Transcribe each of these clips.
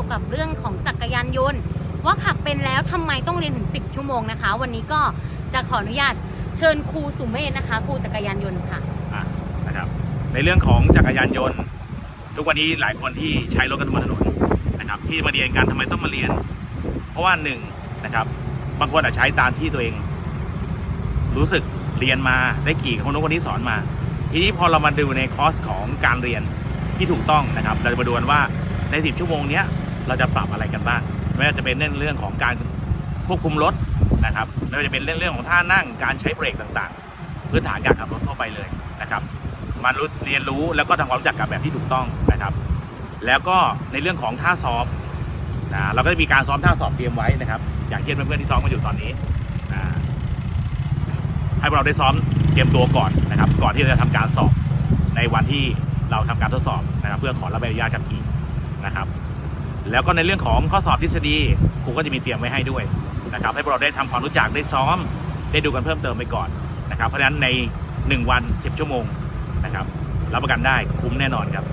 กี่ยวกับเรื่องของจักรยานยนต์ ว่าขับเป็นแล้วทำไมต้องเรียนถึง 10 ชั่วโมงนะคะ วันนี้ก็จะขออนุญาตเชิญครูสุเมธนะคะครูจักรยานยนต์ค่ะอะนะครับ ในเรื่องของจักรยานยนต์ ทุกวันนี้หลายคนที่ใช้รถกันบนถนนนะครับ ที่มาเรียนกันทำไมต้องมาเรียน เพราะว่าหนึ่งนะครับบางคนอาจใช้ตามที่ตัวเอง รู้สึกเรียนมาได้ขี่คนโน้นคนนี้สอนมา ทีนี้พอเรามาดูในคอร์สของการเรียนที่ถูกต้องนะครับ เราจะมาดูกันว่าใน 10 ชั่วโมงนี้ เราจะปรับอะไรกันบ้างไม่ว่าจะเป็นเรื่องของการควบคุมรถนะครับไม่ว่าจะเป็นเรื่องของท่านั่งการใช้เบรกต่างๆ พื้นฐานการขับรถทั่วไปเลยนะครับมารู้เรียนรู้แล้วก็ทำความรู้จักกับแบบที่ถูกต้องนะครับ แล้วก็ในเรื่องของท่าซ้อมนะเราก็จะมีการซ้อมท่าสอบเตรียมไว้นะครับ อย่างเช่นเพื่อนๆที่ซ้อมกันอยู่ตอนนี้นะให้พวกเราได้ซ้อมเตรียมตัวก่อนนะครับ ก่อนที่เราจะทำการสอบในวันที่เราทำการทดสอบนะครับ เพื่อขอรับใบอนุญาตขับขี่นะครับ แล้วก็ในเรื่องของข้อสอบทฤษฎีครูก็จะมีเตรียมไว้ให้ด้วยนะครับให้พวกเราได้ทำความรู้จักได้ซ้อม ได้ดูกันเพิ่มเติมไปก่อนนะครับเพราะฉะนั้นใน 1 วัน 10 ชั่วโมงนะครับรับประกันได้คุ้มแน่นอนครับ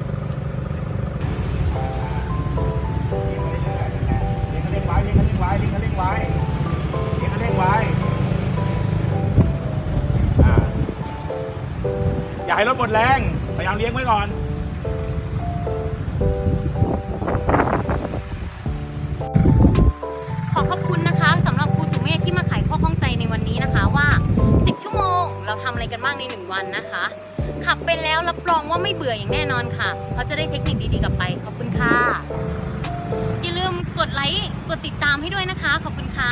เลี้ยงคันเร่งไว้เลี้ยงคันเร่งไว้เลี้ยงคันเร่งไว้เลี้ยงคันเร่งไว้อย่าให้รถหมดแรงพยายามเลี้ยงไว้ก่อน หนึ่งใน1วันนะคะ ขับไปแล้วรับรองว่าไม่เบื่ออย่างแน่นอนค่ะเพราะจะได้เทคนิคดีๆกลับไป ขอบคุณค่ะ อย่าลืมกดไลค์ กดติดตามให้ด้วยนะคะ ขอบคุณค่ะ